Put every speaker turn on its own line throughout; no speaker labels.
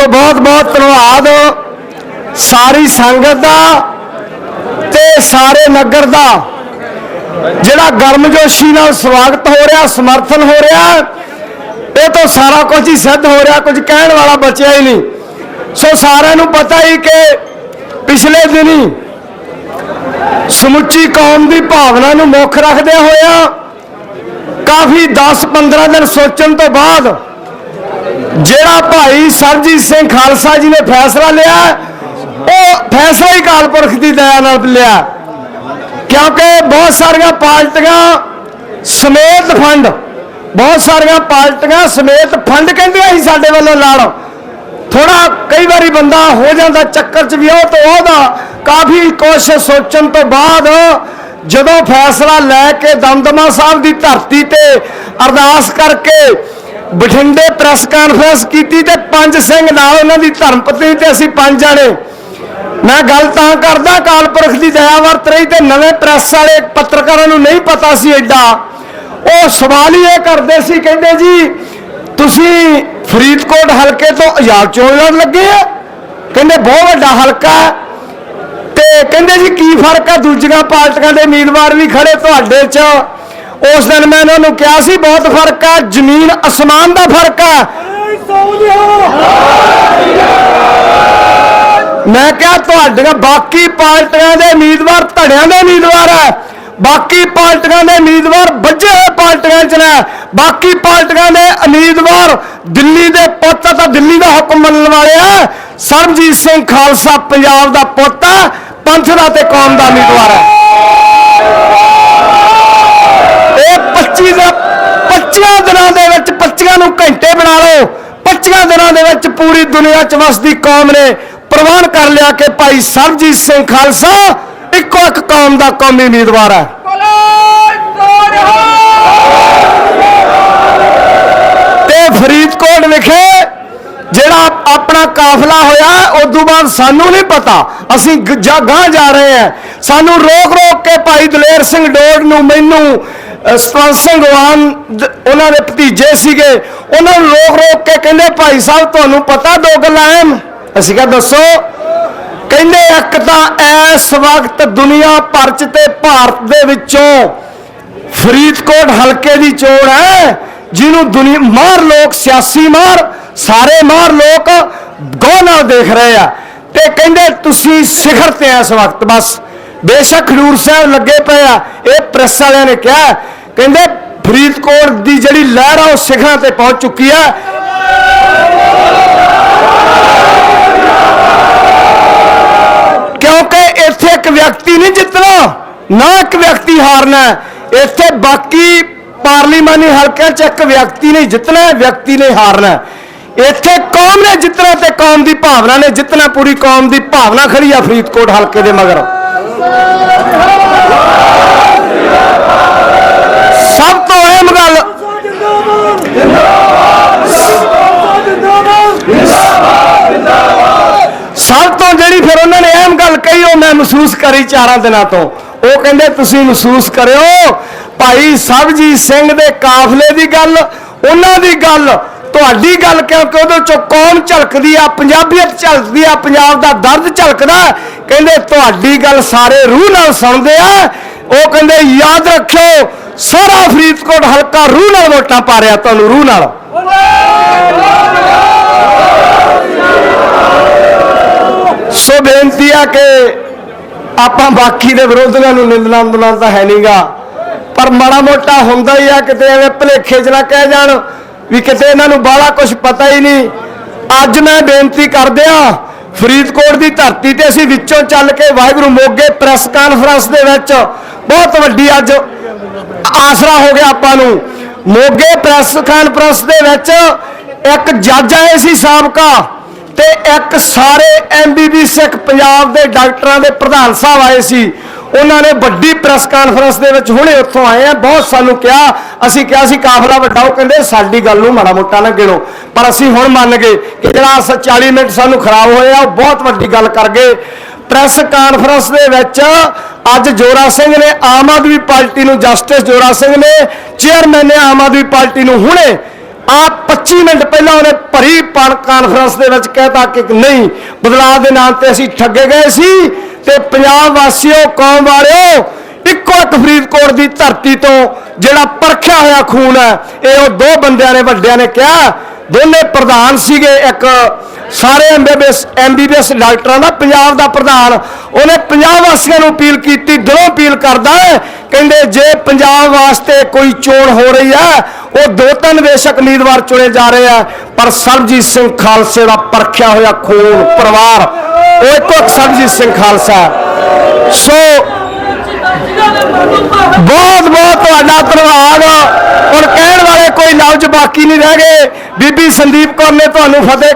ਸੋ ਬਹੁਤ ਬਹੁਤ ਧੰਨਵਾਦ। ਸਾਰੀ ਸੰਗਤ ਦਾ ਤੇ ਸਾਰੇ ਨਗਰ ਦਾ। ਜਿਹੜਾ ਗਰਮਜੋਸ਼ੀ ਨਾਲ ਸਵਾਗਤ ਹੋ ਰਿਹਾ, ਸਮਰਥਨ ਹੋ ਰਿਹਾ ਇਹ ਤਾਂ ਸਾਰਾ ਕੁਝ ਹੀ ਸਿੱਧ ਹੋ ਰਿਹਾ, ਕੁਝ ਕਹਿਣ ਵਾਲਾ ਬਚਿਆ ਹੀ ਨਹੀਂ। ਸੋ ਸਾਰਿਆਂ ਨੂੰ ਪਤਾ ਹੀ ਕਿ ਪਿਛਲੇ ਦਿਨੀ ਸਮੁੱਚੀ ਕੌਮ ਦੀ ਭਾਵਨਾ ਨੂੰ ਮੁੱਖ ਰੱਖਦੇ ਹੋਇਆ ਕਾਫੀ 10-15 ਦਿਨ ਸੋਚਣ ਤੋਂ ਬਾਅਦ ਜਿਹੜਾ ਭਾਈ ਸਰਜੀਤ ਸਿੰਘ ਖਾਲਸਾ ਜੀ ਨੇ ਫੈਸਲਾ ਲਿਆ, ਉਹ ਫੈਸਲਾ ਹੀ ਕਾਲ ਪੁਰਖ ਦੀ ਦਇਆ ਨਾਲ ਲਿਆ। ਕਿਉਂਕਿ ਬਹੁਤ ਸਾਰੀਆਂ ਪਾਰਟੀਆਂ ਸਮੇਤ ਫੰਡ, ਬਹੁਤ ਸਾਰੀਆਂ ਪਾਰਟੀਆਂ ਸਮੇਤ ਫੰਡ ਕਹਿੰਦੀਆਂ ਸੀ ਸਾਡੇ ਵੱਲੋਂ ਲਾੜ ਥੋੜਾ ਕਈ ਵਾਰੀ ਬੰਦਾ ਹੋ ਜਾਂਦਾ ਚੱਕਰ 'ਚ ਵੀ ਉਹ ਤੇ ਉਹਦਾ ਕਾਫੀ ਕੋਸ਼ਿਸ਼ ਸੋਚਣ ਤੋਂ ਬਾਅਦ ਜਦੋਂ ਫੈਸਲਾ ਲੈ ਕੇ ਦਮਦਮਾ ਸਾਹਿਬ ਦੀ ਧਰਤੀ ਤੇ ਅਰਦਾਸ ਕਰਕੇ ਬਠਿੰਡੇ ਪ੍ਰੈਸ ਕਾਨਫਰੰਸ ਕੀਤੀ ਤੇ ਪੰਜ ਸਿੰਘ ਨਾਲ ਉਹਨਾਂ ਦੀ ਧਰਮ ਪਤਨੀ ਤੇ ਅਸੀਂ ਪੰਜ ਜਾਣੇ। ਮੈਂ ਗੱਲ ਤਾਂ ਕਰਦਾ ਕਾਲ ਪੁਰਖ ਦੀ ਦਇਆ ਵਰਤ ਰਹੀ ਤੇ ਨਵੇਂ ਪ੍ਰੈਸ ਵਾਲੇ ਪੱਤਰਕਾਰਾਂ ਨੂੰ ਨਹੀਂ ਪਤਾ ਸੀ ਐਡਾ ਉਹ ਸਵਾਲ ਹੀ ਇਹ ਕਰਦੇ ਸੀ, ਕਹਿੰਦੇ ਜੀ, ਤੁਸੀਂ ਫਰੀਦਕੋਟ ਹਲਕੇ ਤੋਂ ਆਜ਼ਾਦ ਚੋਣ ਲੜਨ ਲੱਗੇ? ਆ ਕਹਿੰਦੇ, ਬਹੁਤ ਵੱਡਾ ਹਲਕਾ ਤੇ ਕਹਿੰਦੇ ਜੀ, ਕੀ ਫ਼ਰਕ ਆ ਦੂਜੀਆਂ ਪਾਰਟੀਆਂ ਦੇ ਉਮੀਦਵਾਰ ਵੀ ਖੜੇ ਤੁਹਾਡੇ 'ਚ। ਉਸ ਦਿਨ ਮੈਂ ਇਹਨਾਂ ਨੂੰ ਕਿਹਾ ਸੀ, ਬਹੁਤ ਫ਼ਰਕ ਹੈ, ਜ਼ਮੀਨ ਅਸਮਾਨ ਦਾ ਫ਼ਰਕ ਹੈ। ਮੈਂ ਕਿਹਾ, ਤੁਹਾਡੀਆਂ ਬਾਕੀ ਪਾਰਟੀਆਂ ਦੇ ਉਮੀਦਵਾਰ ਧੜਿਆਂ ਦੇ ਉਮੀਦਵਾਰ ਹੈ। ਬਾਕੀ ਪਾਰਟੀਆਂ ਦੇ ਉਮੀਦਵਾਰ ਵੱਜੇ ਹੋਏ ਪਾਰਟੀਆਂ 'ਚ ਨੇ। ਬਾਕੀ ਪਾਰਟੀਆਂ ਦੇ ਉਮੀਦਵਾਰ ਦਿੱਲੀ ਦੇ ਪੁੱਤ ਤਾਂ ਦਿੱਲੀ ਦਾ ਹੁਕਮ ਮੰਨਣ ਵਾਲੇ ਆ। ਸਰਬਜੀਤ ਸਿੰਘ ਖਾਲਸਾ ਪੰਜਾਬ ਦਾ ਪੁੱਤ ਹੈ ਪੰਥ ਦਾ ਤੇ ਕੌਮ ਦਾ ਉਮੀਦਵਾਰ ਹੈ ਇਹ 25 ਦਾ 25 ਦਿਨਾਂ ਦੇ ਵਿੱਚ 25 ਨੂੰ ਘੰਟੇ ਬਣਾ ਲਓ। 25 ਦਿਨਾਂ ਦੇ ਵਿੱਚ ਪੂਰੀ ਦੁਨੀਆ 'ਚ ਵਸਦੀ ਕੌਮ ਨੇ ਪ੍ਰਵਾਨ ਕਰ ਲਿਆ ਕਿ ਭਾਈ ਸਰਬਜੀਤ ਸਿੰਘ ਖਾਲਸਾ ਇੱਕੋ ਇੱਕ ਕੌਮ ਦਾ ਕੌਮੀ ਉਮੀਦਵਾਰ ਹੈ। ਤੇ ਫਰੀਦਕੋਟ ਵਿਖੇ ਜਿਹੜਾ ਆਪਣਾ ਕਾਫਲਾ ਹੋਇਆ, ਉਦੋਂ ਬਾਅਦ ਸਾਨੂੰ ਨਹੀਂ ਪਤਾ। ਅਸੀਂ ਗ- ਜਾ ਗਾਂ ਜਾ ਰਹੇ ਹਾਂ। ਸਾਨੂੰ ਰੋਕ ਰੋਕ ਕੇ ਭਾਈ ਦਲੇਰ ਸਿੰਘ ਡੋੜ ਨੂੰ, ਮੈਨੂੰ ਸਤਵੰਤ ਸਿੰਘ ਵਾਨ ਉਹਨਾਂ ਦੇ ਭਤੀਜੇ ਸੀਗੇ। ਉਹਨਾਂ ਨੂੰ ਰੋਕ ਰੋਕ ਕੇ ਕਹਿੰਦੇ, ਭਾਈ ਸਾਹਿਬ, ਤੁਹਾਨੂੰ ਪਤਾ ਦੋ ਗੱਲਾਂ ਐ ਅਸੀਂ ਕਿਹਾ, ਦੱਸੋ। ਕਹਿੰਦੇ, ਇੱਕ ਤਾਂ ਇਸ ਵਕਤ ਦੁਨੀਆ ਭਰ ਚ ਤੇ ਭਾਰਤ ਦੇ ਵਿੱਚੋਂ ਫਰੀਦਕੋਟ ਹਲਕੇ ਦੀ ਚੋਣ ਹੈ, ਜਿਹਨੂੰ ਦੁਨੀਆ ਮਾਰ ਲੋਕ, ਸਿਆਸੀ ਮਾਰ, ਸਾਰੇ ਮਾਰ ਲੋਕ ਗੌਰ ਨਾਲ ਦੇਖ ਰਹੇ ਆ। ਤੇ ਕਹਿੰਦੇ, ਤੁਸੀਂ ਸਿਖਰ ਤੇ ਇਸ ਵਕਤ, ਬਸ। ਬੇਸ਼ੱਕ ਖਡੂਰ ਸਾਹਿਬ ਲੱਗੇ ਪਏ ਆ। ਇਹ ਪ੍ਰੈਸ ਵਾਲਿਆਂ ਨੇ ਕਿਹਾ, ਕਹਿੰਦੇ ਫਰੀਦਕੋਟ ਦੀ ਜਿਹੜੀ ਲਹਿਰ ਆ, ਉਹ ਸਿਖਰਾਂ ਤੇ ਪਹੁੰਚ ਚੁੱਕੀ ਆ। ਕਿਉਂਕਿ ਇੱਥੇ ਇੱਕ ਵਿਅਕਤੀ ਨਹੀਂ ਜਿੱਤਣਾ, ਨਾ ਇੱਕ ਵਿਅਕਤੀ ਹਾਰਨਾ ਇੱਥੇ ਬਾਕੀ ਪਾਰਲੀਮਾਨੀ ਹਲਕਿਆਂ 'ਚ ਇੱਕ ਵਿਅਕਤੀ ਨੇ ਜਿੱਤਣਾ ਵਿਅਕਤੀ ਨੇ ਹਾਰਨਾ ਇੱਥੇ ਕੌਮ ਨੇ ਜਿੱਤਣਾ ਤੇ ਕੌਮ ਦੀ ਭਾਵਨਾ ਨੇ ਜਿੱਤਣਾ, ਪੂਰੀ ਕੌਮ ਦੀ ਭਾਵਨਾ ਖੜੀ ਆ ਫਰੀਦਕੋਟ ਹਲਕੇ ਦੇ ਮਗਰ। ਸਭ ਤੋਂ ਅਹਿਮ ਗੱਲ ਸਭ ਤੋਂ ਜਿਹੜੀ ਫਿਰ ਉਹਨਾਂ ਨੇ ਅਹਿਮ ਗੱਲ ਕਹੀ, ਉਹ ਮੈਂ ਮਹਿਸੂਸ ਕਰੀ ਚਾਰਾਂ ਦਿਨਾਂ ਤੋਂ। ਉਹ ਕਹਿੰਦੇ, ਤੁਸੀਂ ਮਹਿਸੂਸ ਕਰਿਓ, ਭਾਈ ਸਰਬਜੀਤ ਸਿੰਘ ਦੇ ਕਾਫਲੇ ਦੀ ਗੱਲ, ਉਹਨਾਂ ਦੀ ਗੱਲ ਤੁਹਾਡੀ ਗੱਲ ਕਿਉਂਕਿ ਉਹਦੇ ਚੋਂ ਕੌਮ ਝਲਕਦੀ ਆ? ਪੰਜਾਬੀਅਤ ਝਲਕਦੀ ਆ, ਪੰਜਾਬ ਦਾ ਦਰਦ ਝਲਕਦਾ ਕਹਿੰਦੇ ਤੁਹਾਡੀ ਗੱਲ ਸਾਰੇ ਰੂਹ ਨਾਲ ਸੁਣਦੇ ਆ। ਉਹ ਕਹਿੰਦੇ, ਯਾਦ ਰੱਖਿਓ ਸਾਰਾ ਫਰੀਦਕੋਟ ਹਲਕਾ ਰੂਹ ਨਾਲ ਵੋਟਾਂ ਪਾ ਰਿਹਾ, ਤੁਹਾਨੂੰ ਰੂਹ ਨਾਲ। ਸੋ ਬੇਨਤੀ ਆ ਕਿ ਆਪਾਂ ਬਾਕੀ ਦੇ ਵਿਰੋਧੀਆਂ ਨੂੰ ਨਿੰਦਣਾ ਨਿੰਦਣਾ ਤਾਂ ਹੈ ਨਹੀਂਗਾ ਪਰ ਮਾੜਾ ਮੋਟਾ ਹੁੰਦਾ ਹੀ ਆ, ਕਿਤੇ ਐਵੇਂ ਭਲੇਖੇ 'ਚ ਨਾ ਕਹਿ ਜਾਣ। ਵੀ ਕਿਤੇ ਇਹਨਾਂ ਨੂੰ ਬਾਹਲਾ ਕੁਝ ਪਤਾ ਹੀ ਨਹੀਂ। ਅੱਜ ਮੈਂ ਬੇਨਤੀ ਕਰਦਿਆਂ ਫਰੀਦਕੋਟ ਦੀ ਧਰਤੀ ਤੇ ਅਸੀਂ ਵਿੱਚੋਂ ਚੱਲ ਕੇ ਵਾਹਿਗੁਰੂ ਮੋਗੇ ਪ੍ਰੈਸ ਕਾਨਫਰੰਸ ਦੇ ਵਿੱਚ ਬਹੁਤ ਵੱਡੀ ਅੱਜ ਆਸਰਾ ਹੋ ਗਿਆ ਆਪਾਂ ਨੂੰ। ਮੋਗੇ ਪ੍ਰੈਸ ਕਾਨਫਰੰਸ ਦੇ ਵਿੱਚ ਇੱਕ ਜੱਜ ਆਏ ਸੀ ਸਾਬਕਾ ਤੇ ਇੱਕ ਸਾਰੇ ਐਮਬੀਬੀ ਸਿੱਖ ਪੰਜਾਬ ਦੇ ਡਾਕਟਰਾਂ ਦੇ ਪ੍ਰਧਾਨ ਸਾਹਿਬ ਆਏ ਸੀ। ਉਹਨਾਂ ਨੇ ਵੱਡੀ ਪ੍ਰੈਸ ਕਾਨਫਰੰਸ ਦੇ ਵਿੱਚ ਹੁਣੇ ਉੱਥੋਂ ਆਏ ਆ। ਬਹੁਤ ਸਾਨੂੰ ਕਿਹਾ, ਅਸੀਂ ਕਿਹਾ ਸੀ ਕਾਫਲਾ ਵੱਡਾ, ਉਹ ਕਹਿੰਦੇ ਸਾਡੀ ਗੱਲ ਨੂੰ ਮਾੜਾ ਮੋਟਾ ਨਾ ਗਿਣੋ। ਪਰ ਅਸੀਂ ਹੁਣ ਮੰਨ ਗਏ ਕਿ ਜਿਹੜਾ ਅਸਾਂ 40 ਮਿੰਟ ਸਾਨੂੰ ਖਰਾਬ ਹੋਏ ਆ ਉਹ ਬਹੁਤ ਵੱਡੀ ਗੱਲ ਕਰ ਗਏ। ਪ੍ਰੈਸ ਕਾਨਫਰੰਸ ਦੇ ਵਿੱਚ ਅੱਜ ਜੋਰਾ ਸਿੰਘ ਨੇ ਆਮ ਆਦਮੀ ਪਾਰਟੀ ਨੂੰ ਜਸਟਿਸ ਜੋਰਾ ਸਿੰਘ ਨੇ, ਚੇਅਰਮੈਨ ਨੇ ਆਮ ਆਦਮੀ ਪਾਰਟੀ ਨੂੰ ਹੁਣੇ ਆ 25 ਮਿੰਟ ਪਹਿਲਾਂ ਉਹਨੇ ਭਰੀ ਕਾਨਫਰੰਸ ਦੇ ਵਿੱਚ ਕਹਿਤਾ ਕਿ ਨਹੀਂ, ਬਦਲਾਅ ਦੇ ਨਾਮ ਤੇ ਅਸੀਂ ਠੱਗੇ ਗਏ ਸੀ। ਤੇ ਪੰਜਾਬ ਵਾਸੀਓ, ਕੌਮ ਵਾਲਿਓ, ਇੱਕੋ ਇੱਕ ਫਰੀਦਕੋਟ ਦੀ ਧਰਤੀ ਤੋਂ ਜਿਹੜਾ ਪਰਖਿਆ ਹੋਇਆ ਖੂਨ ਹੈ, ਇਹ ਉਹ ਦੋ ਬੰਦਿਆਂ ਨੇ, ਵੱਡਿਆਂ ਨੇ ਕਿਹਾ। ਦੋਨੇ ਪ੍ਰਧਾਨ ਸੀਗੇ, ਇੱਕ ਸਾਰੇ ਐਮਬੀਬੀਐਸ ਐਮਬੀਬੀਐਸ ਡਾਕਟਰਾਂ ਦਾ, ਪੰਜਾਬ ਦਾ ਪ੍ਰਧਾਨ। ਉਹਨੇ ਪੰਜਾਬ ਵਾਸੀਆਂ ਨੂੰ ਅਪੀਲ ਕੀਤੀ, ਦਿਲੋਂ ਅਪੀਲ ਕਰਦਾ ਕਹਿੰਦੇ ਜੇ ਪੰਜਾਬ ਵਾਸਤੇ ਕੋਈ ਚੋਣ ਹੋ ਰਹੀ ਹੈ, ਉਹ ਦੋ ਤਿੰਨ ਬੇਸ਼ੱਕ ਉਮੀਦਵਾਰ ਚੁਣੇ ਜਾ ਰਹੇ ਆ ਪਰ ਸਰਬਜੀਤ ਸਿੰਘ ਖਾਲਸੇ ਦਾ ਪਰਖਿਆ ਹੋਇਆ ਖੂਨ, ਪਰਿਵਾਰ ਉਹ ਇੱਕੋ ਇੱਕ ਸਰਬਜੀਤ ਸਿੰਘ ਖਾਲਸਾ। ਸੋ, ਬਹੁਤ ਬਹੁਤ ਤੁਹਾਡਾ ਧੰਨਵਾਦ। ਹੁਣ ਕਹਿਣ ਵਾਲੇ ਕੋਈ ਲਫ਼ਜ਼ ਬਾਕੀ ਨਹੀਂ ਰਹਿ ਗਏ। ਬੀਬੀ ਸੰਦੀਪ ਕੌਰ ਨੇ ਤੁਹਾਨੂੰ ਫਤਿਹ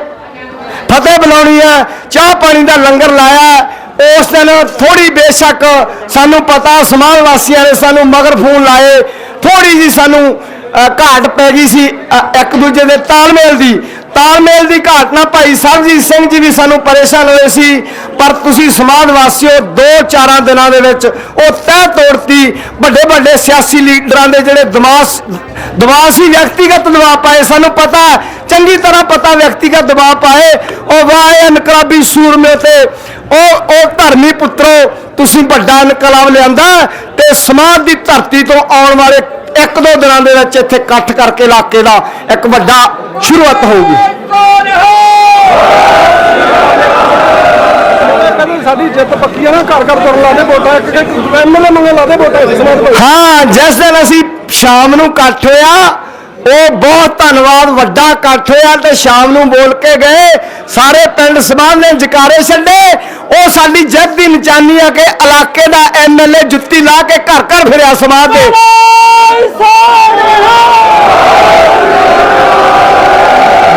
ਫਤਿਹ ਬੁਲਾਉਣੀ ਹੈ ਚਾਹ ਪਾਣੀ ਦਾ ਲੰਗਰ ਲਾਇਆ। ਉਸ ਦਿਨ ਥੋੜੀ ਬੇਸ਼ੱਕ ਸਾਨੂੰ ਪਤਾ ਸਮਾਜ ਵਾਸੀਆਂ ਨੇ ਸਾਨੂੰ ਮਗਰ ਫੋਨ ਲਾਏ। ਥੋੜੀ ਜੀ ਸਾਨੂੰ ਘਾਟ ਪੈ ਗਈ ਸੀ ਇੱਕ ਦੂਜੇ ਦੇ ਤਾਲਮੇਲ ਦੀ। ਤਾਲਮੇਲ ਦੀ ਘਾਟ ਨਾਲ ਭਾਈ ਸਰਬਜੀਤ ਸਿੰਘ ਜੀ ਵੀ ਸਾਨੂੰ ਪਰੇਸ਼ਾਨ ਹੋਏ ਸੀ, ਪਰ ਤੁਸੀਂ ਸਮਾਜ ਵਾਸੀਓ ਦੋ ਚਾਰਾਂ ਦਿਨਾਂ ਦੇ ਵਿੱਚ ਉਹ ਤਹਿ ਤੋੜਤੀ, ਵੱਡੇ ਵੱਡੇ ਸਿਆਸੀ ਲੀਡਰਾਂ ਦੇ ਜਿਹੜੇ ਦਿਮਾਗ ਦਬਾਅ ਸੀ, ਵਿਅਕਤੀਗਤ ਦਬਾਅ ਪਾਏ, ਸਾਨੂੰ ਪਤਾ ਚੰਗੀ ਤਰ੍ਹਾਂ ਪਤਾ ਵਿਅਕਤੀਗਤ ਦਬਾਅ ਪਾਏ, ਉਹ ਵਾਹ ਇਨਕਲਾਬੀ ਸੂਰਮੇ ਤੇ, ਉਹ ਉਹ ਧਰਮੀ ਪੁੱਤਰੋ, ਤੁਸੀਂ ਵੱਡਾ ਇਨਕਲਾਬ ਲਿਆਂਦਾ ਤੇ ਸਮਾਜ ਦੀ ਧਰਤੀ ਤੋਂ ਆਉਣ ਵਾਲੇ ਇੱਕ ਦੋ ਦਿਨਾਂ ਦੇ ਵਿੱਚ ਇੱਥੇ ਇਕੱਠ ਕਰਕੇ ਇਲਾਕੇ ਦਾ ਇੱਕ ਵੱਡਾ ਸ਼ੁਰੂਆਤ ਹੋਊਗੀ।
ਸਾਡੀ ਜਿੱਤ ਪੱਕੀ ਆ ਨਾ ਘਰ ਘਰ ਤੁਰਨ ਲਾਦੇ ਵੋਟਾਂ ਇੱਕ ਇੱਕ ਐਮਐਲਏ ਮੰਗੇ ਲਾਦੇ ਵੋਟਾਂ ਇਸ
ਹਾਂ ਜਿਸ ਦਿਨ ਅਸੀਂ ਸ਼ਾਮ ਨੂੰ ਇਕੱਠ ਹੋਇਆ ਉਹ ਬਹੁਤ ਧੰਨਵਾਦ, ਵੱਡਾ ਇਕੱਠ ਹੋਇਆ ਤੇ ਸ਼ਾਮ ਨੂੰ ਬੋਲ ਕੇ ਗਏ। ਸਾਰੇ ਪਿੰਡ ਸਮਾਜ ਨੇ ਜਕਾਰੇ ਛੱਡੇ। ਉਹ ਸਾਡੀ ਜਿੱਤ ਦੀ ਨਿਸ਼ਾਨੀ ਆ ਕਿ ਇਲਾਕੇ ਦਾ ਐਮਐਲਏ ਜੁੱਤੀ ਲਾ ਕੇ ਘਰ ਘਰ ਫਿਰਿਆ ਸਮਾਜ ਦੇ।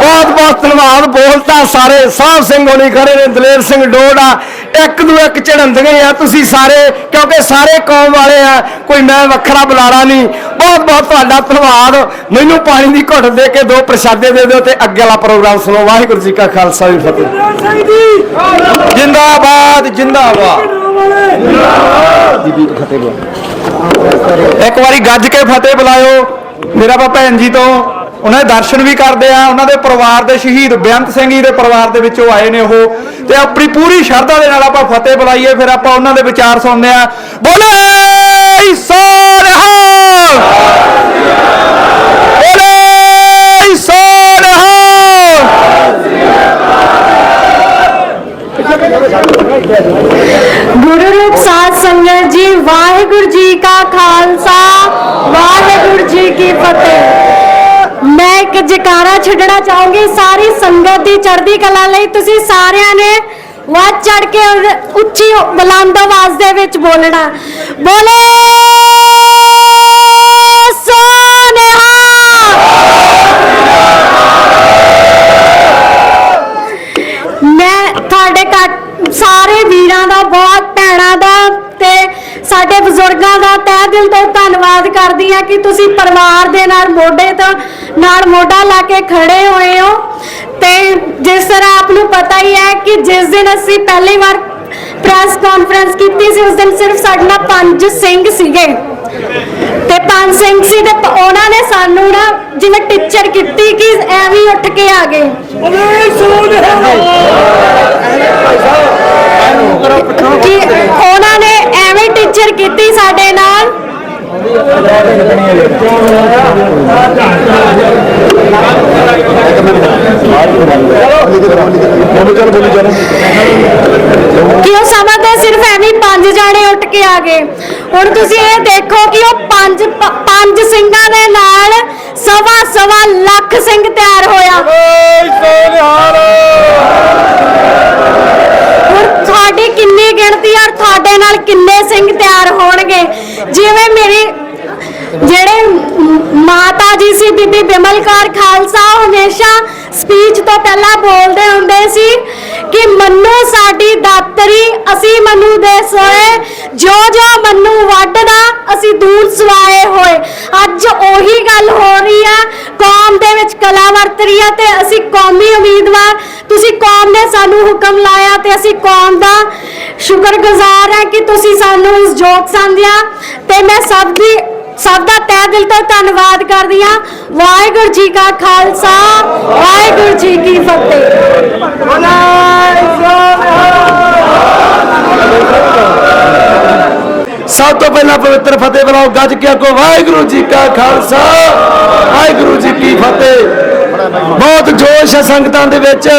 ਬਹੁਤ ਬਹੁਤ ਧੰਨਵਾਦ। ਬੋਲਤਾ ਸਾਰੇ ਸਾਹਿਬ ਸਿੰਘ ਹੋਣੀ ਖੜੇ ਨੇ, ਦਲੇਰ ਸਿੰਘ ਡੋੜਾ ਇੱਕ ਦੂ ਇੱਕ ਝੜੰਦੀਆਂ ਆ। ਤੁਸੀਂ ਸਾਰੇ, ਕਿਉਂਕਿ ਸਾਰੇ ਕੌਮ ਵਾਲੇ ਆ, ਕੋਈ ਮੈਂ ਵੱਖਰਾ ਬੁਲਾਰਾ ਨਹੀਂ। ਬਹੁਤ ਬਹੁਤ ਤੁਹਾਡਾ ਧੰਨਵਾਦ। ਮੈਨੂੰ ਪਾਣੀ ਦੀ ਘੁੱਟ ਦੇ ਕੇ ਦੋ ਪ੍ਰਸ਼ਾਦੇ ਦੇ ਦਿਓ ਤੇ ਅੱਗੇ ਵਾਲਾ ਪ੍ਰੋਗਰਾਮ ਸੁਣੋ। ਵਾਹਿਗੁਰੂ ਜੀ ਕਾ ਖਾਲਸਾ ਜੀ ਫਤਿਹ। ਜਿੰਦਾਬਾਦ ਜਿੰਦਾਬਾਦ।
ਇੱਕ ਵਾਰੀ ਗੱਜ ਕੇ ਫਤਿਹ ਬੁਲਾਇਓ। ਮੇਰਾ ਬਾ ਭੈਣ ਜੀ ਤੋਂ ਉਹਨਾਂ ਦੇ ਦਰਸ਼ਨ ਵੀ ਕਰਦੇ ਆ, ਉਹਨਾਂ ਦੇ ਪਰਿਵਾਰ ਦੇ ਸ਼ਹੀਦ ਬੇਅੰਤ ਸਿੰਘ ਜੀ ਦੇ ਪਰਿਵਾਰ ਦੇ ਵਿੱਚੋਂ ਆਏ ਨੇ ਉਹ। ਤੇ ਆਪਣੀ ਪੂਰੀ ਸ਼ਰਧਾ ਦੇ ਨਾਲ ਆਪਾਂ ਫਤਿਹ ਬੁਲਾਈਏ, ਫਿਰ ਆਪਾਂ ਉਹਨਾਂ ਦੇ ਵਿਚਾਰ ਸੁਣਦੇ ਆ। ਬੋਲੇ ਸੋਨਹਾ ਬੋਲੇ ਸੋਨਹਾ
ਗੁਰੂ ਰੂਪ ਸਾਧ ਸੰਗਤ ਜੀ, ਵਾਹਿਗੁਰੂ ਜੀ ਕਾ ਖਾਲਸਾ, ਵਾਹਿਗੁਰੂ ਜੀ ਕੀ ਫਤਿਹ। ਮੈਂ ਇੱਕ ਜਕਾਰਾ ਛੱਡਣਾ ਚਾਹੂੰਗੀ, ਸਾਰੀ ਸੰਗਤ ਦੀ ਚੜ੍ਹਦੀ ਕਲਾ ਲਈ। ਤੁਸੀਂ ਸਾਰਿਆਂ ਨੇ ਵੱਧ ਚੜ ਕੇ ਉੱਚੀ ਬੁਲੰਦ ਆਵਾਜ਼ ਦੇ ਵਿੱਚ ਬੋਲਣਾ। ਬੋਲੇ ਸੋਨੇਹਾ ਮੈਂ ਤੁਹਾਡੇ ਘੱਟ ਸਾਰੇ ਵੀਰਾਂ ਦਾ ਬਹੁਤ ਭੈਣਾਂ ਦਾ ਤੇ ਸਾਡੇ ਬਜ਼ੁਰਗਾਂ ਦਾ ਤਹਿ ਦਿਲ ਤੋਂ ਧੰਨਵਾਦ ਕਰਦੀ ਹਾਂ ਕਿ ਤੁਸੀਂ ਪਰਿਵਾਰ ਦੇ ਨਾਲ ਮੋਢੇ ਤੋਂ ਨਾਲ ਮੋਢਾ ਲਾ ਕੇ ਖੜੇ ਹੋਏ ਹੋ। ਤੇ ਜਿਸ ਤਰ੍ਹਾਂ ਆਪ ਨੂੰ ਪਤਾ ਹੀ ਹੈ ਕਿ ਜਿਸ ਦਿਨ ਅਸੀਂ ਪਹਿਲੀ ਵਾਰ ਪ੍ਰੈਸ ਕਾਨਫਰੰਸ ਕੀਤੀ ਸੀ ਉਸ ਦਿਨ ਸਿਰਫ ਸਾਡੇ ਨਾਲ ਪੰਜ ਸਿੰਘ ਸੀਗੇ। ਤੇ ਪੰਜ ਸਿੰਘ ਸੀ ਤੇ ਉਹਨਾਂ ਨੇ ਸਾਨੂੰ ਨਾ ਜਿਵੇਂ ਟੀਚਰ ਕੀਤੀ ਕਿ ਐਵੇਂ ਉੱਠ ਕੇ ਆ ਗਏ। ਕਿ ਉਹਨਾਂ ਨੇ ਐਵੇਂ ਕੀਤੀ ਸਾਡੇ ਨਾਲ। ਕਿ ਉਹ ਸਮਾਂ ਤੇ ਸਿਰਫ ਐਵੇਂ ਪੰਜ ਜਾਣੇ ਉੱਠ ਕੇ ਆ ਗਏ। ਹੁਣ ਤੁਸੀਂ ਇਹ ਦੇਖੋ ਕਿ ਉਹ ਪੰਜ ਪੰਜ ਸਿੰਘਾਂ ਦੇ ਨਾਲ ਸਵਾ ਸਵਾ ਲੱਖ ਸਿੰਘ ਤਿਆਰ ਹੋਇਆ। ਹੁਣ ਤੁਹਾਡੀ ਕਿੰਨੀ ਗਿਣਤੀ ਔਰ ਤੁਹਾਡੇ ਨਾਲ ਕਿੰਨੇ ਸਿੰਘ ਤਿਆਰ ਹੋਣਗੇ? ਜਿਵੇਂ ਮੇਰੀ, ਜਿਹੜੇ ਮਾਤਾ ਜੀ ਸੀ, ਬੀਬੀ ਬਿਮਲ ਕੌਰ ਖਾਲਸਾ ਹਮੇਸ਼ਾ ਸਪੀਚ ਤੋਂ ਪਹਿਲਾਂ ਬੋਲਦੇ ਹੁੰਦੇ ਸੀ ਕਿ ਮੰਨੂ ਸਾਡੀ ਦਾਤਰੀ, ਅਸੀਂ ਮੰਨੂ ਦੇ ਸੋਏ ਜੋ ਜੋ ਮੰਨੂ ਵੱਢਦਾ ਅਸੀਂ ਦੂਰ ਸਵਾਏ ਹੋਏ। ਅੱਜ ਉਹੀ ਗੱਲ ਹੋ ਰਹੀ ਆ, ਕੌਮ ਦੇ ਵਿੱਚ ਕਲਾ ਵਰਤ ਰਹੀ ਆ ਤੇ ਅਸੀਂ ਕੌਮੀ ਉਮੀਦਵਾਰ ਤੁਸੀਂ ਕੌਮ ਨੇ ਸਾਨੂੰ ਹੁਕਮ ਲਾਇਆ ਤੇ ਅਸੀਂ ਕੌਮ ਦਾ ਸ਼ੁਕਰਗੁਜ਼ਾਰ ਹਾਂ ਕਿ ਤੁਸੀਂ ਸਾਨੂੰ ਇਸ ਜੋਤ ਸੰਧਿਆ ਤੇ ਮੈਂ ਸਭ ਦੀ ਸਭ ਦਾ ਤਹਿ ਦਿਲ ਤੋਂ ਧੰਨਵਾਦ ਕਰਦੀ ਹਾਂ। ਵਾਹਿਗੁਰੂ ਜੀ ਕਾ ਖਾਲਸਾ, ਵਾਹਿਗੁਰੂ ਜੀ ਕੀ ਫਤਿਹ।
ਸਭ ਤੋਂ ਪਹਿਲਾਂ ਪਵਿੱਤਰ ਫਤਿਹ ਬੁਲਾਓ, ਗੱਜ ਕੇ ਆਖੋ ਵਾਹਿਗੁਰੂ ਜੀ ਕਾ ਖਾਲਸਾ, ਵਾਹਿਗੁਰੂ ਜੀ ਕੀ ਫਤਿਹ। ਬਹੁਤ ਜੋਸ਼ ਹੈ ਸੰਗਤਾਂ ਦੇ ਵਿੱਚ।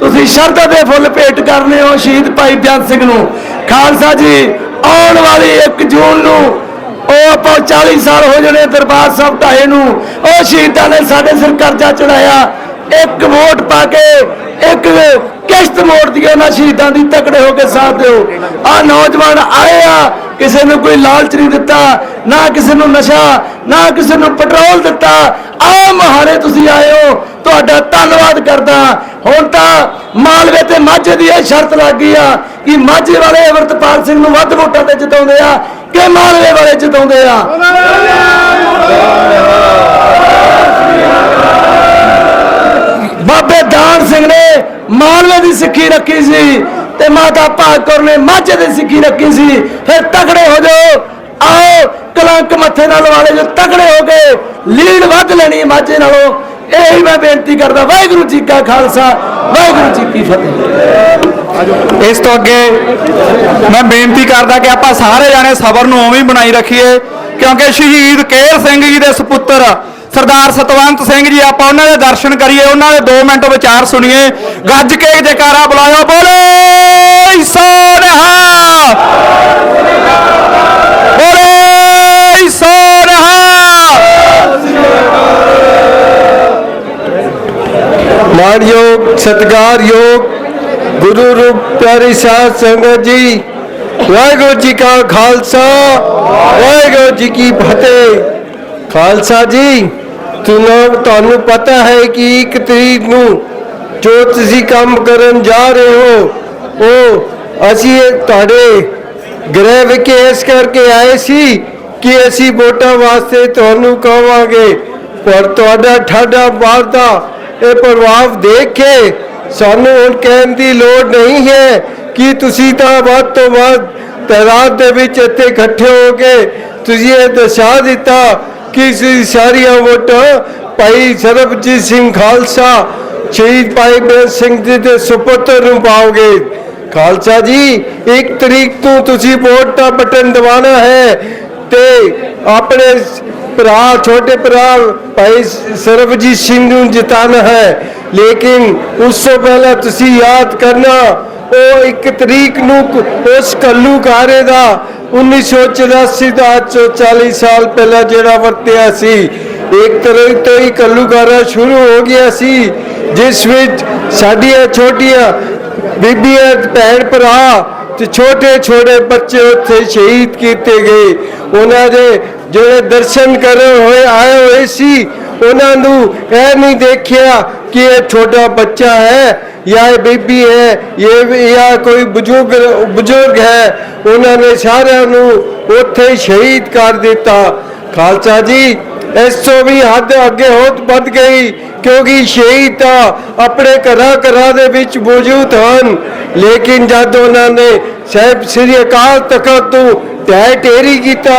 ਤੁਸੀਂ ਸ਼ਰਧਾ ਦੇ ਫੁੱਲ ਭੇਟ ਕਰਨੇ ਹੋ ਸ਼ਹੀਦ ਭਾਈ ਬਿਆਨ ਸਿੰਘ ਨੂੰ। ਖਾਲਸਾ ਜੀ, ਆਉਣ ਵਾਲੀ 1 ਜੂਨ ਨੂੰ ਉਹ ਆਪਾਂ 40 ਸਾਲ ਹੋ ਜਾਣੇ ਦਰਬਾਰ ਸਾਹਿਬ ਢਾਏ ਨੂੰ। ਉਹ ਸ਼ਹੀਦਾਂ ਨੇ ਸਾਡੇ ਸਿਰ ਕਰਜ਼ਾ ਚੜਾਇਆ ਇੱਕ ਵੋਟ ਪਾ ਕੇ ਇੱਕ ਕਿਸ਼ਤ ਮੋੜਦੀ ਹੈ ਉਹਨਾਂ ਸ਼ਹੀਦਾਂ ਦੀ ਤਕੜੇ ਹੋ ਕੇ ਸਾਥ ਦਿਓ। ਆ ਨੌਜਵਾਨ ਆਏ ਆ, ਕਿਸੇ ਨੂੰ ਕੋਈ ਲਾਲਚ ਨਹੀਂ ਦਿੱਤਾ, ਨਾ ਕਿਸੇ ਨੂੰ ਨਸ਼ਾ, ਨਾ ਕਿਸੇ ਨੂੰ ਪੈਟਰੋਲ ਦਿੱਤਾ ਆ ਮਹਾਰੇ ਤੁਸੀਂ ਆਏ ਹੋ। ਤੁਹਾਡਾ ਧੰਨਵਾਦ ਕਰਦਾ। ਹੁਣ ਤਾਂ ਮਾਲਵੇ ਤੇ ਮਾਝੇ ਦੀ ਇਹ ਸ਼ਰਤ ਲੱਗ ਗਈ ਆ ਕਿ ਮਾਝੇ ਵਾਲੇ ਅਮਰਤਪਾਲ ਸਿੰਘ ਨੂੰ ਵੱਧ ਵੋਟਾਂ ਤੇ ਜਿਤਾਉਂਦੇ ਆ ਕਿ ਮਾਲਵੇ ਵਾਲੇ ਜਿਤਾਉਂਦੇ ਆ। ਬਾਬੇ ਦਾਨ ਸਿੰਘ ਨੇ ਮਾਲਵੇ ਦੀ ਸਿੱਖੀ ਰੱਖੀ ਸੀ ਤੇ ਮਾਤਾ ਭਾਗਕੌਰ ਨੇ ਮਾਝੇ ਦੀ ਸਿੱਖੀ ਰੱਖੀ ਸੀ। ਫਿਰ ਤਕੜੇ ਹੋ ਜਾਓ। ਆਓ, ਕਲੰਕ ਮੱਥੇ ਨਾਲ ਵਾਲੇ ਜੋ ਤਕੜੇ ਹੋ ਗਏ ਲੀਡ ਵੱਧ ਲੈਣੀ ਮਾਝੇ ਨਾਲੋਂ। ਇਹੀ ਮੈਂ ਬੇਨਤੀ ਕਰਦਾ, ਵਾਹਿਗੁਰੂ ਜੀ ਕਾ ਖਾਲਸਾ, ਵਾਹਿਗੁਰੂ ਜੀ ਕੀ ਫਤਿਹ।
ਇਸ ਤੋਂ ਅੱਗੇ ਮੈਂ ਬੇਨਤੀ ਕਰਦਾ ਕਿ ਆਪਾਂ ਸਾਰੇ ਜਾਣੇ ਸਬਰ ਨੂੰ ਉਵੇਂ ਹੀ ਬਣਾਈ ਰੱਖੀਏ, ਕਿਉਂਕਿ ਸ਼ਹੀਦ ਕੇਰ ਸਿੰਘ ਜੀ ਦੇ ਸੁਪੁੱਤਰ ਸਰਦਾਰ ਸਤਵੰਤ ਸਿੰਘ ਜੀ, ਆਪਾਂ ਉਹਨਾਂ ਦੇ ਦਰਸ਼ਨ ਕਰੀਏ, ਉਹਨਾਂ ਦੇ 2 ਮਿੰਟ ਵਿਚਾਰ ਸੁਣੀਏ। ਗੱਜ ਕੇ ਜੈਕਾਰਾ ਬੁਲਾਇਓ, ਬੋਲੋ!
ਮਾਣਯੋਗ ਸਤਿਕਾਰਯੋਗ ਗੁਰੂ ਰੂਪ ਪਿਆਰੀ ਸਾਧ ਸੰਗਤ ਜੀ। ਵਾਹਿਗੁਰੂ ਜੀ ਕਾ ਖਾਲਸਾ, ਵਾਹਿਗੁਰੂ ਜੀ ਕੀ ਫਤਿਹ। ਖਾਲਸਾ ਜੀ ਤੁਹਾਨੂੰ ਤੁਹਾਨੂੰ ਪਤਾ ਹੈ ਕਿ ਇੱਕ ਤਰੀਕ ਨੂੰ ਜੋ ਤੁਸੀਂ ਕੰਮ ਕਰਨ ਜਾ ਰਹੇ ਹੋ, ਉਹ ਅਸੀਂ ਤੁਹਾਡੇ ਗ੍ਰਹਿ ਵਿਖੇ ਇਸ ਕਰਕੇ ਆਏ ਸੀ ਕਿ ਅਸੀਂ ਵੋਟਾਂ ਵਾਸਤੇ ਤੁਹਾਨੂੰ ਕਹਾਂਗੇ ਪਰ ਤੁਹਾਡਾ ਠਾਡਾ ਮਾਰਦਾ ਇਹ ਪ੍ਰਭਾਵ ਦੇਖ ਕੇ ਸਾਨੂੰ ਹੁਣ ਕਹਿਣ ਦੀ ਲੋੜ ਨਹੀਂ ਹੈ ਕਿ ਤੁਸੀਂ ਤਾਂ ਵੱਧ ਤੋਂ ਵੱਧ ਤਾਦਾਦ ਦੇ ਵਿੱਚ ਇੱਥੇ ਇਕੱਠੇ ਹੋ ਕੇ ਤੁਸੀਂ ਇਹ ਦਰਸਾ ਦਿੱਤਾ ਕਿ ਸਾਰੀਆਂ ਵੋਟਾਂ ਭਾਈ ਸਰਬਜੀਤ ਸਿੰਘ ਖਾਲਸਾ, ਸ਼ਹੀਦ ਭਾਈ ਬੇਅੰਤ ਸਿੰਘ ਜੀ ਦੇ ਸੁਪੁੱਤਰ ਨੂੰ ਪਾਓਗੇ। ਖਾਲਸਾ ਜੀ, ਇੱਕ ਤਰੀਕ ਤੋਂ ਤੁਸੀਂ ਵੋਟ ਦਾ ਬਟਨ ਦਬਾਉਣਾ ਹੈ ਤੇ ਆਪਣੇ ਭਰਾ, ਛੋਟੇ ਭਰਾ ਭਾਈ ਸਰਬਜੀਤ ਸਿੰਘ ਨੂੰ ਜਿਤਾਣਾ ਹੈ। ਲੇਕਿਨ ਉਸ ਤੋਂ ਪਹਿਲਾਂ ਤੁਸੀਂ ਯਾਦ ਕਰਨਾ, ਉਹ ਇੱਕ ਤਰੀਕ ਨੂੰ ਕ- ਉਸ ਕੱਲੂ ਕਾਰੇ ਦਾ 1984 ਦਾ ਅੱਜ ਤੋਂ 40 ਸਾਲ ਪਹਿਲਾਂ ਜਿਹੜਾ ਵਰਤਿਆ ਸੀ। ਇੱਕ ਤਰੀਕ ਤੋਂ ਹੀ ਕੱਲੂਕਾਰਾ ਸ਼ੁਰੂ ਹੋ ਗਿਆ ਸੀ, ਜਿਸ ਵਿੱਚ ਸਾਡੀਆਂ ਛੋਟੀਆਂ ਬੀਬੀਆਂ, ਭੈਣ ਭਰਾ ਤੇ ਛੋਟੇ ਛੋਟੇ ਬੱਚੇ ਉੱਥੇ ਸ਼ਹੀਦ ਕੀਤੇ ਗਏ। ਉਹਨਾਂ ਦੇ ਜਿਹੜੇ ਦਰਸ਼ਨ ਕਰਨ ਹੋਏ, ਆਏ ਹੋਏ ਸੀ, ਉਹਨਾਂ ਨੂੰ ਇਹ ਨਹੀਂ ਦੇਖਿਆ ਕਿ ਇਹ ਛੋਟਾ ਬੱਚਾ ਹੈ ਜਾਂ ਇਹ ਬੀਬੀ ਹੈ, ਇਹ ਵੀ- ਜਾਂ ਕੋਈ ਬਜ਼ੁਰਗ ਬਜ਼ੁਰਗ ਹੈ। ਉਹਨਾਂ ਨੇ ਸਾਰਿਆਂ ਨੂੰ ਉੱਥੇ ਸ਼ਹੀਦ ਕਰ ਦਿੱਤਾ। ਖਾਲਸਾ ਜੀ ਇਸ ਤੋਂ ਵੀ ਹੱਦ ਅੱਗੇ ਬਹੁਤ ਵੱਧ ਗਈ, ਕਿਉਂਕਿ ਸ਼ਹੀਦ ਤਾਂ ਆਪਣੇ ਘਰਾਂ ਘਰਾਂ ਦੇ ਵਿੱਚ ਮੌਜੂਦ ਹਨ। ਲੇਕਿਨ ਜਦ ਉਹਨਾਂ ਨੇ ਸਾਹਿਬ ਸ੍ਰੀ ਅਕਾਲ ਤਖਤ ਤੋਂ ਢਹਿ ਢੇਰੀ ਕੀਤਾ,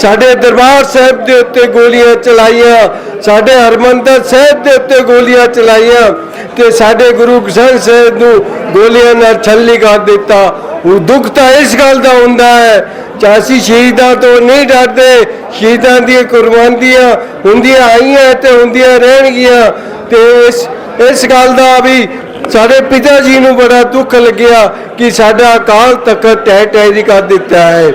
ਸਾਡੇ ਦਰਬਾਰ ਸਾਹਿਬ ਦੇ ਉੱਤੇ ਗੋਲੀਆਂ ਚਲਾਈਆਂ, ਸਾਡੇ ਹਰਮੰਦਰ ਸਾਹਿਬ ਦੇ ਉੱਤੇ ਗੋਲੀਆਂ ਚਲਾਈਆਂ ਤੇ ਸਾਡੇ ਗੁਰੂ ਗ੍ਰੰਥ ਸਾਹਿਬ ਨੂੰ ਗੋਲੀਆਂ ਨਾਲ ਛੱਲੀ ਕਰ ਦਿੱਤਾ। ਉਹ ਦੁੱਖ ਤਾਂ ਇਸ ਗੱਲ ਦਾ ਹੁੰਦਾ ਹੈ ਚਾਸੀ ਸ਼ਹੀਦਾਂ ਤੋਂ ਨਹੀਂ ਡਰਦੇ, ਸ਼ਹੀਦਾਂ ਦੀਆਂ ਕੁਰਬਾਨੀਆਂ ਹੁੰਦੀਆਂ ਆਈਆਂ ਤੇ ਹੁੰਦੀਆਂ ਰਹਿਣਗੀਆਂ। ਤੇ ਇਸ ਇਸ ਗੱਲ ਦਾ ਵੀ ਸਾਡੇ ਪਿਤਾ ਜੀ ਨੂੰ ਬੜਾ ਦੁੱਖ ਲੱਗਿਆ ਕਿ ਸਾਡਾ ਅਕਾਲ ਤਖਤ ਟਹਿ ਟਹਿਰੀ ਕਰ ਦਿੱਤਾ ਹੈ।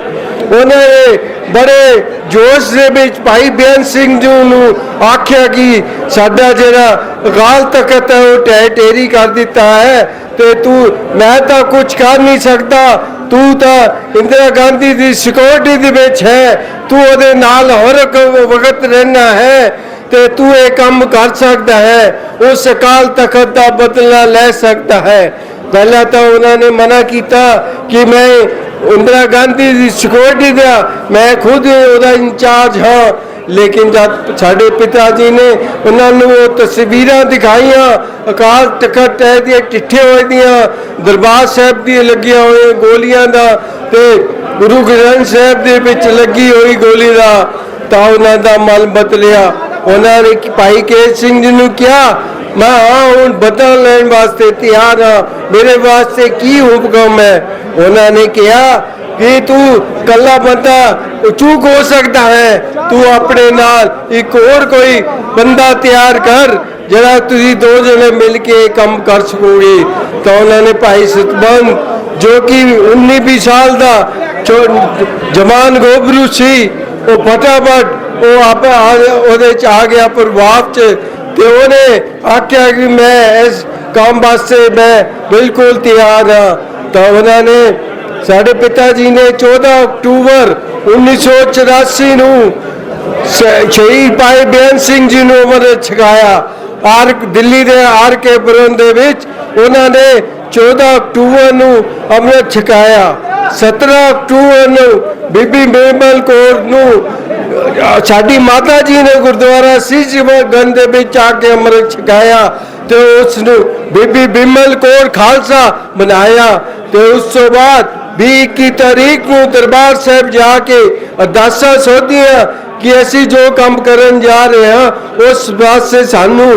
ਉਹਨਾਂ ਨੇ ਬੜੇ ਜੋਸ਼ ਦੇ ਵਿੱਚ ਭਾਈ ਬੇਅੰਤ ਸਿੰਘ ਜੀ ਨੂੰ ਆਖਿਆ ਕਿ ਸਾਡਾ ਜਿਹੜਾ ਅਕਾਲ ਤਖਤ ਹੈ ਉਹ ਟਹਿ ਟੇਰੀ ਕਰ ਦਿੱਤਾ ਹੈ ਤੇ ਤੂੰ, ਮੈਂ ਤਾਂ ਕੁਝ ਕਰ ਨਹੀਂ ਸਕਦਾ। ਤੂੰ ਤਾਂ ਇੰਦਰਾ ਗਾਂਧੀ ਦੀ ਸਿਕਿਉਰਿਟੀ ਦੇ ਵਿੱਚ ਹੈ। ਤੂੰ ਉਹਦੇ ਨਾਲ ਹਰ ਵਕਤ ਰਹਿਣਾ ਹੈ ਤੇ ਤੂੰ ਇਹ ਕੰਮ ਕਰ ਸਕਦਾ ਹੈ। ਉਸ ਅਕਾਲ ਤਖਤ ਦਾ ਬਦਲਾ ਲੈ ਸਕਦਾ ਹੈ। ਪਹਿਲਾਂ ਤਾਂ ਉਹਨਾਂ ਨੇ ਮਨਾ ਕੀਤਾ ਕਿ ਮੈਂ ਇੰਦਰਾ ਗਾਂਧੀ ਦੀ ਸਿਕਿਉਰਿਟੀ ਦਾ, ਮੈਂ ਖੁਦ ਉਹਦਾ ਇੰਚਾਰਜ ਹਾਂ। ਲੇਕਿਨ ਜਦ ਸਾਡੇ ਪਿਤਾ ਜੀ ਨੇ ਉਹਨਾਂ ਨੂੰ ਉਹ ਤਸਵੀਰਾਂ ਦਿਖਾਈਆਂ, ਅਕਾਲ ਤਖਤ ਹੈ ਦੀਆਂ ਟਿੱਠੇ ਹੋਏ ਦੀਆਂ ਦਰਬਾਰ ਸਾਹਿਬ ਦੀ ਲੱਗੀਆਂ ਹੋਈਆਂ ਗੋਲੀਆਂ ਦਾ ਤੇ ਗੁਰੂ ਗ੍ਰੰਥ ਸਾਹਿਬ ਦੇ ਵਿੱਚ ਲੱਗੀ ਹੋਈ ਗੋਲੀ ਦਾ ਤਾਂ ਉਹਨਾਂ ਦਾ ਮਨ ਬਦਲਿਆ। ਉਹਨਾਂ ਨੇ ਭਾਈ ਕੇਸ ਸਿੰਘ ਜੀ ਨੂੰ ਕਿਹਾ, ਮੈਂ ਹਾਂ, ਹੁਣ ਬਦਲ ਲੈਣ ਵਾਸਤੇ ਤਿਆਰ ਹਾਂ। ਮੇਰੇ ਵਾਸਤੇ ਕੀ ਹੁਕਮ ਹੈ? ਉਹਨਾਂ ਨੇ ਕਿਹਾ ਕਿ ਤੂੰ ਕੱਲਾ ਬੰਦਾ ਚੂਕ ਹੋ ਸਕਦਾ ਹੈ। ਤੂੰ ਆਪਣੇ ਨਾਲ ਇੱਕ ਹੋਰ ਕੋਈ ਬੰਦਾ ਤਿਆਰ ਕਰ, ਜਿਹੜਾ ਤੁਸੀਂ ਦੋ ਜਣੇ ਮਿਲ ਕੇ ਕੰਮ ਕਰ ਸਕੋਗੇ। ਤਾਂ ਉਹਨਾਂ ਨੇ ਭਾਈ ਸਤਬੰਦ, ਜੋ ਕਿ 19 20 ਸਾਲ ਦਾ ਛੋ- ਜਵਾਨ ਗੋਬਰੂ ਸੀ, ਉਹ ਫਟਾਫਟ ਉਹ ਆਪ ਉਹਦੇ ਚ ਆ ਗਿਆ ਪ੍ਰਭਾਵ ਚ ਤੇ ਉਹਨੇ ਆਖਿਆ ਕਿ ਮੈਂ ਇਸ ਕੰਮ ਵਾਸਤੇ ਮੈਂ ਬਿਲਕੁਲ ਤਿਆਰ ਹਾਂ। ਤਾਂ ਉਹਨਾਂ ਨੇ ਸਾਡੇ ਪਿਤਾ ਜੀ ਨੇ 14 ਅਕਤੂਬਰ 1984 ਨੂੰ ਸ਼ਹੀਦ ਭਾਈ ਬੇਅੰਤ ਸਿੰਘ ਜੀ ਨੂੰ ਅਮਰ ਛਕਾਇਆ। R Delhi they R K ਪੁਰਮ ਦੇ ਵਿੱਚ ਉਹਨਾਂ ਨੇ 14 ਅਕਤੂਬਰ ਨੂੰ ਅੰਮ੍ਰਿਤ ਛਕਾਇਆ। 17 ਅਕਤੂਬਰ ਨੂੰ ਬੀਬੀ ਮੇਮਲ ਕੌਰ ਨੂੰ ਸਾਡੀ ਮਾਤਾ ਜੀ ਨੇ ਗੁਰਦੁਆਰਾ ਸੀਜੀਵਗੰਜ ਦੇ ਵਿੱਚ ਆ ਕੇ ਅੰਮ੍ਰਿਤ ਛਕਾਇਆ ਤੇ ਉਸ ਨੂੰ ਬੀਬੀ ਬਿਮਲ ਕੌਰ ਖਾਲਸਾ ਬਣਾਇਆ ਤੇ ਉਸ ਤੋਂ ਬਾਅਦ 20 21 ਤਾਰੀਖ ਨੂੰ ਦਰਬਾਰ ਸਾਹਿਬ ਜਾ ਕੇ ਅਰਦਾਸਾਂ ਸੋਧੀਆਂ ਕਿ ਅਸੀਂ ਜੋ ਕੰਮ ਕਰਨ ਜਾ ਰਹੇ ਹਾਂ, ਉਸ ਵਾਸਤੇ ਸਾਨੂੰ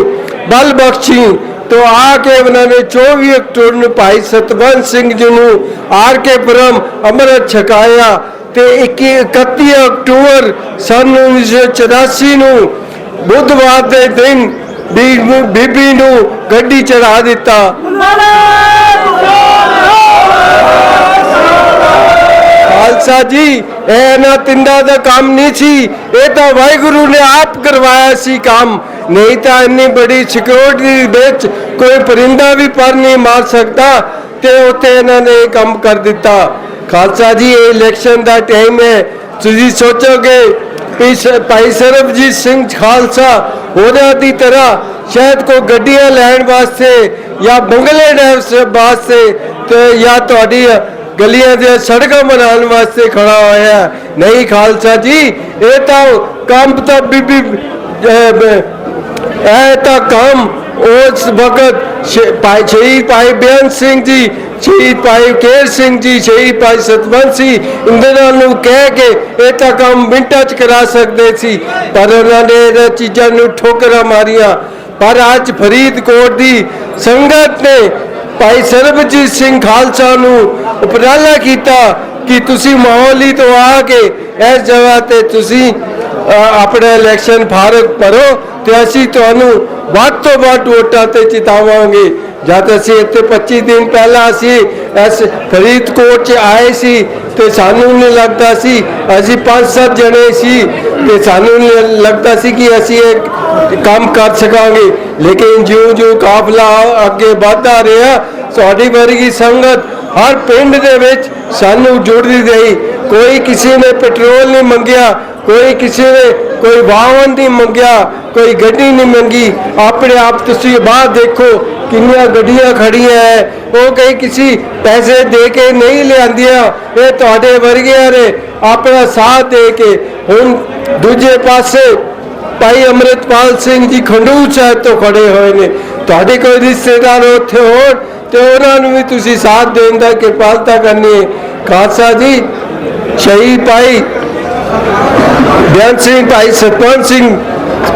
ਬਲ ਬਖਸ਼ੀ ਤੋ ਆ ਕੇ ਉਹਨਾਂ ਨੇ 24 ਅਕਤੂਬਰ ਨੂੰ ਭਾਈ ਸਤਵੰਤ ਸਿੰਘ ਜੀ ਨੂੰ ਆਰ ਕੇ ਪੁਰਮ ਅੰਮ੍ਰਿਤ ਛਕਾਇਆ ਤੇ 21 31 ਅਕਤੂਬਰ ਸਨ 1984 ਨੂੰ ਬੁੱਧਵਾਰ ਦੇ ਦਿਨ ਬੀ- ਬੀਬੀ ਨੂੰ ਗੱਡੀ ਚੜਾ ਦਿੱਤਾ। ਖਾਲਸਾ ਜੀ, ਇਹ ਇਹਨਾਂ ਤਿੰਦਾ ਦਾ ਕੰਮ ਨਹੀਂ ਸੀ। ਇਹ ਤਾਂ ਵਾਹਿਗੁਰੂ ਨੇ ਆਪ ਕਰਵਾਇਆ ਸੀ ਕੰਮ। ਨਹੀਂ ਤਾਂ ਇੰਨੀ ਬੜੀ ਸਿਕਿਉਰਿਟੀ ਵਿੱਚ ਕੋਈ ਪਰਿੰਦਾ ਵੀ ਪਰ ਨਹੀਂ ਮਾਰ ਸਕਦਾ ਤੇ ਉੱਥੇ ਇਹਨਾਂ ਨੇ ਕੰਮ ਕਰ ਦਿੱਤਾ। ਖਾਲਸਾ ਜੀ, ਇਹ ਇਲੈਕਸ਼ਨ ਦਾ ਟਾਈਮ ਹੈ। ਤੁਸੀਂ ਸੋਚੋਗੇ ਭਾਈ ਸਰਬਜੀਤ ਸਿੰਘ ਖਾਲਸਾ ਉਹਨਾਂ ਦੀ ਤਰ੍ਹਾਂ ਸ਼ਾਇਦ ਕੋ ਗੱਡੀਆਂ ਲੈਣ ਵਾਸਤੇ ਜਾਂ ਬੰਗਲੇ ਡੈਵਸ ਵਾਸਤੇ ਤੇ ਜਾਂ ਤੁਹਾਡੀ ਗਲੀਆਂ ਦੇ ਸੜਕਾਂ ਬਣਾਉਣ ਵਾਸਤੇ ਖੜਾ ਹੋਇਆ ਨਹੀਂ ਖਾਲਸਾ ਜੀ, ਇਹ ਤਾਂ ਕੰਮ ਤਾਂ ਬੀਬੀ ਇਹ ਤਾਂ ਕੰਮ ਉਸ ਵਕਤ ਭਾਈ ਸ਼ਹੀਦ ਭਾਈ ਬੇਅੰਤ ਸਿੰਘ ਜੀ ਸ਼ਹੀਦ ਭਾਈ ਕੇਰ ਸਿੰਘ ਜੀ ਸ਼ਹੀਦ ਭਾਈ ਸਤਵੰਤ ਸੀ, ਇੰਦਰਾਂ ਨੂੰ ਕਹਿ ਕੇ ਇਹ ਤਾਂ ਕੰਮ ਮਿੰਟਾਂ ਚ ਕਰਾ ਸਕਦੇ ਸੀ, ਪਰ ਉਹਨਾਂ ਨੇ ਇਹਨਾਂ ਚੀਜ਼ਾਂ ਨੂੰ ਠੋਕਰਾਂ ਮਾਰੀਆਂ। ਪਰ ਅੱਜ ਫਰੀਦਕੋਟ ਦੀ ਸੰਗਤ ਨੇ ਭਾਈ ਸਰਬਜੀਤ ਸਿੰਘ ਖਾਲਸਾ ਨੂੰ ਉਪਰਾਲਾ ਕੀਤਾ ਕਿ ਤੁਸੀਂ ਮੋਹਾਲੀ ਤੋਂ ਆ ਕੇ ਇਸ ਜਗ੍ਹਾ ਤੇ ਤੁਸੀਂ ਅ, ਆਪਣਾ ਇਲੈਕਸ਼ਨ ਫਾਰਗ ਭਰੋ ਤੇ ਅਸੀਂ ਤੁਹਾਨੂੰ ਵੱਧ ਤੋਂ ਵੱਧ ਵੋਟਾਂ ਤੇ ਜਿਤਾਵਾਂਗੇ। ਜਦ ਅਸੀਂ ਇੱਥੇ 25 ਦਿਨ ਪਹਿਲਾਂ ਅਸੀਂ ਇਸ ਫਰੀਦਕੋਟ 'ਚ ਆਏ ਸੀ ਤੇ ਸਾਨੂੰ ਨਹੀਂ ਲੱਗਦਾ ਸੀ ਅਸੀਂ ਪੰਜ ਸੱਤ ਜਣੇ ਸੀ ਤੇ ਸਾਨੂੰ ਨਹੀਂ ਲੱਗਦਾ ਸੀ ਕਿ ਅਸੀਂ ਇਹ ਕੰਮ ਕਰ ਸਕਾਂਗੇ। ਲੇਕਿਨ ਜਿਉਂ ਜਿਉਂ ਕਾਫਲਾ ਅੱਗੇ ਵਧਦਾ ਰਿਹਾ ਤੁਹਾਡੀ ਵਰਗੀ ਸੰਗਤ ਹਰ ਪਿੰਡ ਦੇ ਵਿੱਚ ਸਾਨੂੰ ਜੁੜਦੀ ਰਹੀ। ਕੋਈ ਕਿਸੇ ਨੇ ਪੈਟਰੋਲ ਨਹੀਂ ਮੰਗਿਆ, ਕੋਈ ਕਿਸੇ ਨੇ ਕੋਈ ਵਾਹਨ ਨਹੀਂ ਮੰਗਿਆ, ਕੋਈ ਗੱਡੀ ਨਹੀਂ ਮੰਗੀ। ਆਪਣੇ ਆਪ ਤੁਸੀਂ ਬਾਹਰ ਦੇਖੋ ਕਿੰਨੀਆਂ ਗੱਡੀਆਂ ਖੜੀਆਂ ਹੈ ਉਹ ਕਈ ਕਿਸੇ ਪੈਸੇ ਦੇ ਕੇ ਨਹੀਂ ਲਿਆਂਦੀਆਂ। ਇਹ ਤੁਹਾਡੇ ਵਰਗਿਆਂ ਨੇ ਆਪਣਾ ਸਾਥ ਦੇ ਕੇ ਹੁਣ ਦੂਜੇ ਪਾਸੇ ਭਾਈ ਅੰਮ੍ਰਿਤਪਾਲ ਸਿੰਘ ਜੀ ਖੰਡੂਰ ਸਾਹਿਬ ਤੋਂ ਖੜੇ ਹੋਏ ਨੇ। ਤੁਹਾਡੇ ਕੋਈ ਰਿਸ਼ਤੇਦਾਰ ਉੱਥੇ ਹੋਣ ਤੇ ਉਹਨਾਂ ਨੂੰ ਵੀ ਤੁਸੀਂ ਸਾਥ ਦੇਣ ਦਾ ਕਿਰਪਾਲਤਾ ਕਰਨੀ ਹੈ। ਖਾਲਸਾ ਜੀ, ਸ਼ਹੀਦ ਭਾਈ ਬਿਆਨ ਸਿੰਘ, ਭਾਈ ਸਰਪੰਚ ਸਿੰਘ,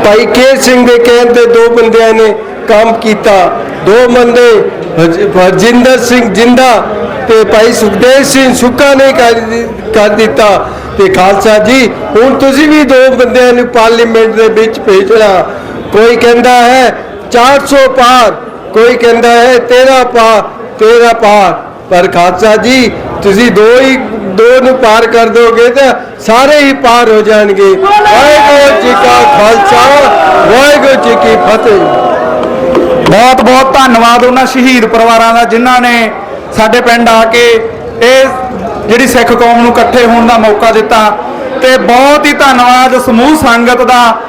ਭਾਈ ਕੇ ਸਿੰਘ ਦੇ ਕਹਿਣ ਤੇ ਦੋ ਬੰਦਿਆਂ ਨੇ ਕੰਮ ਕੀਤਾ। ਦੋ ਬੰਦੇ ਹਰਜਿੰਦਰ ਸਿੰਘ ਜਿੰਦਾ ਤੇ ਭਾਈ ਸੁਖਦੇਵ ਸਿੰਘ ਸੁੱਕਾ ਨੇ ਕਰ ਕਰ ਦਿੱਤਾ। ਤੇ ਖਾਲਸਾ ਜੀ, ਹੁਣ ਤੁਸੀਂ ਵੀ ਦੋ ਬੰਦਿਆਂ ਨੂੰ ਪਾਰਲੀਮੈਂਟ ਦੇ ਵਿੱਚ ਭੇਜਣਾ। ਕੋਈ ਕਹਿੰਦਾ ਹੈ 400 ਪਾਰ ਕੋਈ ਕਹਿੰਦਾ ਹੈ, ਤੇਰਾ ਪਾ, ਤੇਰਾ ਪਾਰ ਪਰ ਖਾਲਸਾ ਜੀ, ਤੁਸੀਂ ਦੋ ਹੀ, ਦੋ ਨੂੰ ਪਾਰ ਕਰ ਦੋਗੇ ਤਾਂ ਸਾਰੇ ਹੀ ਪਾਰ ਹੋ ਜਾਣਗੇ। ਵਾਹਿਗੁਰੂ ਜੀ ਕਾ ਖਾਲਸਾ, ਵਾਹਿਗੁਰੂ ਜੀ ਕੀ ਫਤਿਹ।
ਬਹੁਤ ਬਹੁਤ ਧੰਨਵਾਦ ਉਹਨਾਂ ਸ਼ਹੀਦ ਪਰਿਵਾਰਾਂ ਦਾ ਜਿਨ੍ਹਾਂ ਨੇ ਸਾਡੇ ਪਿੰਡ ਆ ਕੇ ਇਹ ਜਿਹੜੀ ਸਿੱਖ ਕੌਮ ਨੂੰ ਇਕੱਠੇ ਹੋਣ ਦਾ ਮੌਕਾ ਦਿੱਤਾ। ਤੇ ਬਹੁਤ ਹੀ ਧੰਨਵਾਦ ਸਮੂਹ ਸੰਗਤ ਦਾ